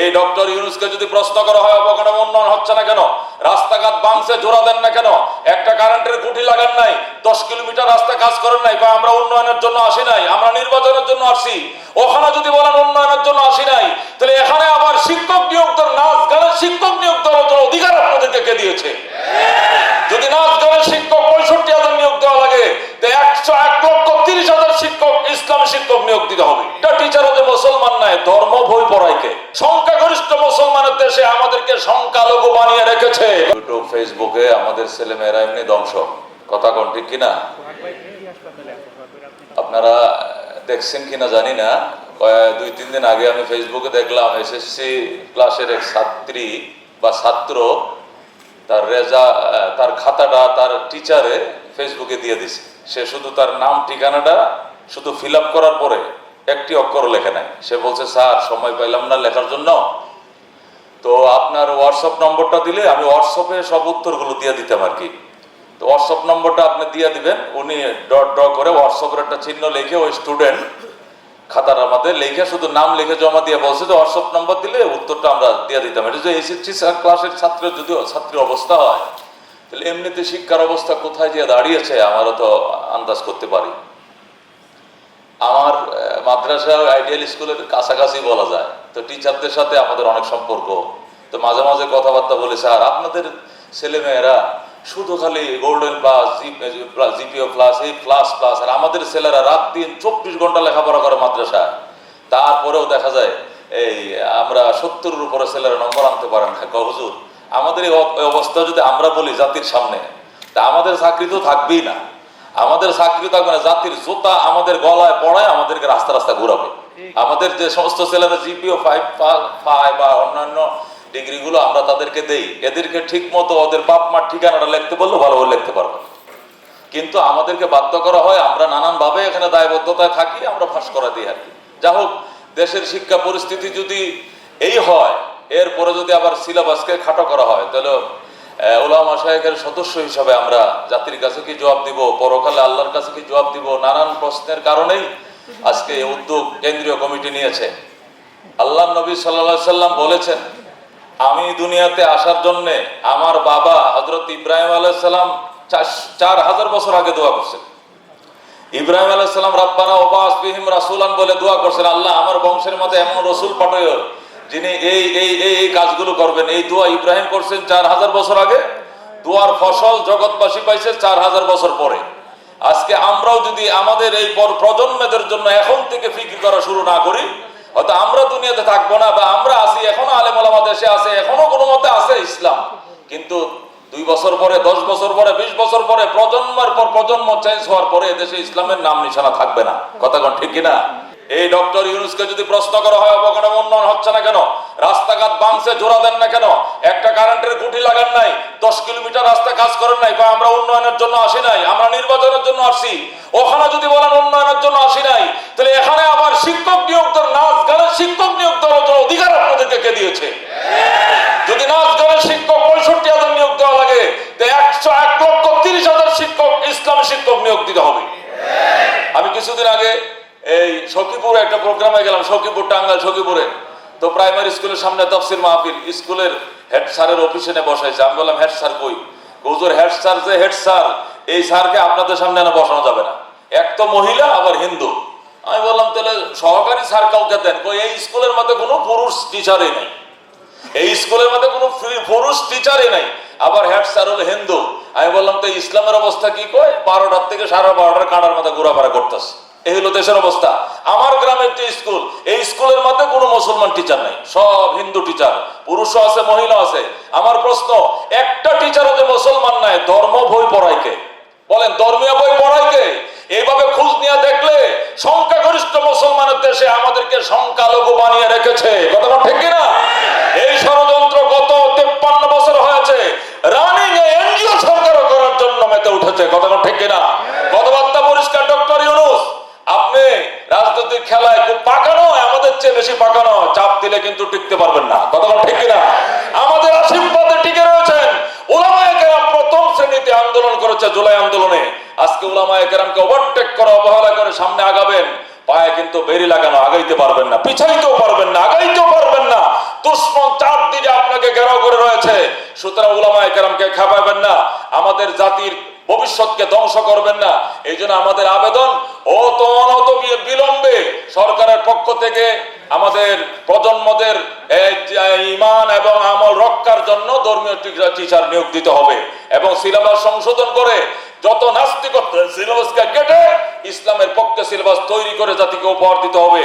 এই ডক্টর ইউনুসকে যদি প্রশ্ন করা হয়, অবকাঠামো উন্নয়ন হচ্ছে না কেন? রাস্তাঘাট বাংসে জোড়া দেন না কেন? একটা কারেন্টের খুঁটি লাগান নাই, দশ কিলোমিটার রাস্তা কাজ করেন নাই, বা আমরা উন্নয়নের জন্য আসি নাই, আমরা নির্বাচনের জন্য আসি। ওখানে যদি বলেন উন্নয়নের জন্য আসি নাই, তাহলে এখানে আবার শিক্ষক নিয়োগ নাচ গানের শিক্ষক নিয়োগ দেওয়ার জন্য অধিকার আপনাদেরকে কে দিয়েছে? শিক্ষক নিয়োগ দিতে হবে। টিচার যে মুসলমান নাই ধর্ম বই পড়াইকে। সংখ্যাগরিষ্ঠ মুসলমানের দেশে আমাদেরকে সংখ্যালঘু বানিয়ে রেখেছে। ইউটিউব ফেসবুকে আমাদের ছেলে মেয়েরা এমনি ধ্বংস। কথা কোন ঠিক কিনা? আপনারা দেখছেন কিনা জানি না। দুই, তিন দিন আগে আমি ফেসবুকে দেখলাম এসএসসি ক্লাসের এক ছাত্রী বা ছাত্র, তার রেজা, তার খাতাটা তার টিচারে ফেসবুকে দিয়ে দিছে। সে শুধু তার নাম, ঠিকানাটা শুধু ফিল করার পরে একটি অক্ষর লেখে নাই। সে বলছে, স্যার, সময় পাইলাম না লেখার জন্য। তো আপনার হোয়াটসঅ্যাপ নম্বরটা দিলে আমি হোয়াটসঅ্যাপে সব উত্তরগুলো দিয়ে দিতাম আর কি। তো হোয়াটসঅ্যাপ নম্বরটা আপনি দিয়ে দিবেন। উনি ডট ড করে হোয়াটসঅ্যাপের একটা চিহ্ন লিখে ওই স্টুডেন্ট খাতার মধ্যে লিখে শুধু নাম লিখে জমা দিয়ে বলছে যে হোয়াটসঅ্যাপ নম্বর দিলে উত্তরটা আমরা দিয়ে দিতাম। এটা যে এসএসসি ক্লাসের ছাত্রের যদি ছাত্রীর অবস্থা হয়, তাহলে এমনিতে শিক্ষার অবস্থা কোথায় গিয়ে দাঁড়িয়েছে, আমারও তো আন্দাজ করতে পারি। আমার মাদ্রাসা আইডিয়াল স্কুলের কাছাকাছি বলা যায়। তো টিচারদের সাথে আমাদের অনেক সম্পর্ক। তো মাঝে মাঝে কথাবার্তা বলে, স্যার, আপনাদের ছেলে মেয়েরা শুধু খালি গোল্ডেন প্লাস জিপিও প্লাস এই প্লাস প্লাস আর আমাদের ছেলেরা রাত দিন চব্বিশ ঘণ্টা লেখাপড়া করে মাদ্রাসায়। তারপরেও দেখা যায়, এই আমরা সত্তরের উপরে ছেলেরা নম্বর আনতে পারেন না। হুজুর, আমাদের এই অবস্থা যদি আমরা বলি জাতির সামনে, তা আমাদের চাকরি তো থাকবেই না। আমাদের চাকরি থাকবে না জাতির জোতা আমাদের গলায় পড়ায় আমাদেরকে রাস্তা রাস্তা ঘুরাবে। আমাদের যে সমস্ত ছেলেরা জিপিও ফাইভ পায় বা অন্যান্য ডিগ্রিগুলো আমরা তাদেরকে দেই এদেরকে ঠিক মতো ওদের বাপ মার ঠিকানাটা লিখতে বললে ভালোভাবে লিখতে পারবে। কিন্তু আমাদেরকে বাধ্য করা হয় আমরা নানান ভাবে এখানে দায়বদ্ধতায় থাকি আমরা ফাঁস করা দিই আর কি। যা হোক দেশের শিক্ষা পরিস্থিতি যদি এই হয় এরপরে যদি আবার সিলেবাসকে খাটো করা হয় তাহলে ওলামা শাহেকের সদস্য হিসাবে আমরা জাতির কাছে কি জবাব দিব? পরকালে আল্লাহর কাছে কি জবাব দিব? নানান প্রশ্নের কারণেই আজকে এই উদ্যোগ কেন্দ্রীয় কমিটি নিয়েছে। আল্লাহ নবী সাল্লা সাল্লাম বলেছেন, আমি দুনিয়াতে আসার জন্য আমার বাবা হজরত ইব্রাহিম আলাইসাল্লাম চার হাজার বছর আগে দোয়া করছেন। ইব্রাহিম আলাইসাল্লাম রাব্বানা ওবাস বিহিম রাসুলান বলে দোয়া করছেন। আল্লাহ আমার বংশের মধ্যে এমন রসুল পাঠায় যিনি এই এই এই কাজগুলো করবেন, এই দোয়া ইব্রাহিম করছেন চার হাজার বছর আগে, দোয়ার ফসল জগৎবাসী পাইছে চার হাজার বছর পরে। আজকে আমরাও যদি আমাদের এই পর- প্রজন্মদের জন্য এখন থেকে ফিকির করা শুরু না করি, হয়তো আমরা দুনিয়াতে থাকব না বা আমরা আছি, এখনও আলেম আলামা দেশে আছে, এখনও কোনো মতে আছে ইসলাম। কিন্তু দুই বছর পরে, দশ বছর পরে, বিশ বছর পরে, প্রজন্মের পর প্রজন্ম চেঞ্জ হওয়ার পরে দেশে ইসলামের নাম নিশানা থাকবে না। কথা ঠিক কিনা? এই ডক্টর ইউনুসকে যদি প্রশ্ন করা হয়, অবকাঠামো উন্নয়ন হচ্ছে না কেন? রাস্তাঘাট বাংশে জোড়া দেন না কেন? একটা কারেন্টের গুটি লাগান নাই, দশ কিলোমিটার রাস্তা কাজ করেন নাই বা আমরা উন্নয়নের জন্য আসি নাই, আমরা নির্বাচনের জন্য আসি ওখানে যদি বলেন উন্নয়নের জন্য আসি নাই, তাহলে এখানে আবার শিক্ষক নিয়োগ নাচ গানের শিক্ষক নিয়োগ দেওয়ার জন্য অধিকার আপনাদেরকে কে দিয়েছে? এই সখীপুরে একটা প্রোগ্রামে গেলাম, সখীপুর টাঙ্গাল সখীপুরে। তো প্রাইমারি স্কুলের সামনে তফসির মাহফিল, স্কুলের হেড স্যারের অফিসে বসাইছে। আমি বললাম হেড স্যার কই? হুজুর হেড স্যার যে হেড স্যার এই স্যারকে আপনাদের সামনে এনে বসানো যাবে না। এক তো মহিলা, আবার হিন্দু। আমি বললাম, তাহলে সহকারী স্যার কাউকে দেন? কই, এই স্কুলের মধ্যে কোনো পুরুষ টিচারই নেই। এই স্কুলের মধ্যে কোনো পুরুষ টিচারই নাই। আবার হেড স্যার হলো হিন্দু। আমি বললাম, তো ইসলামের অবস্থা কি কয়? বারোটার থেকে সাড়ে বারোটার কাঁটার মধ্যে ঘোরাফেরা করতেছে। এই হলো দেশের অবস্থা। আমার গ্রামের যে স্কুল, এই স্কুলের মধ্যে কোনো মুসলমান টিচার নাই, সব হিন্দু টিচার পুরুষও আছে মহিলা আছে। আমার প্রশ্ন, একটা টিচারও যে মুসলমান নাই, ধর্ম বই বলেন, ধর্মীয় বই এইভাবে খোঁজ নিয়ে দেখলে সংখ্যাগরিষ্ঠ মুসলমানের দেশে আমাদেরকে সংখ্যালঘু বানিয়ে রেখেছে। কথা ঠিক কিনা? এই ষড়যন্ত্র গত তেপ্পান্ন বছর হয়েছে। রানিং এনজিও সরকার করার জন্য মেতে উঠেছে। কথা ঠিক কিনা কথাবার্তা পরিষ্কার ডক্টর ইউনুস আপনি রাজনৈতিক খেলায় খুব পাকা নয় আমাদের চেয়ে বেশি পাকা নয় চাপ দিলে কিন্তু টিকতে পারবেন না। কথা ঠিক কিনা? আমাদের আশীর্বাদে টিকে রয়েছেন ওলামায়ে প্রথম শ্রেণীতে আন্দোলন করেছে জুলাই আন্দোলনে। আজকে ওলামায়ে ওভারটেক করে, অবহেলা করে সামনে আগাবেন। পায়ে কিন্তু বেরি লাগানো, আগাইতে পারবেন না, পিছাইতেও পারবেন না, আগাইতেও পারবেন না। দুশ্মন আপনাকে ঘেরাও করে রয়েছে। সুতরাং উলামায়ে কেরামকে খাপাবেন না, আমাদের জাতির ভবিষ্যৎকে ধ্বংস করবেন না। এই আমাদের আবেদন অত অনত বিলম্বে সরকারের পক্ষ থেকে আমাদের প্রজন্মদের ইমান এবং আমল রক্ষার জন্য ধর্মীয় টিচার নিয়োগ দিতে হবে এবং সিলেবাস সংশোধন করে যত নাস্তিকত্ব সিলেবাসকে কেটে ইসলামের পক্ষে সিলেবাস তৈরি করে জাতিকে উপহার দিতে হবে।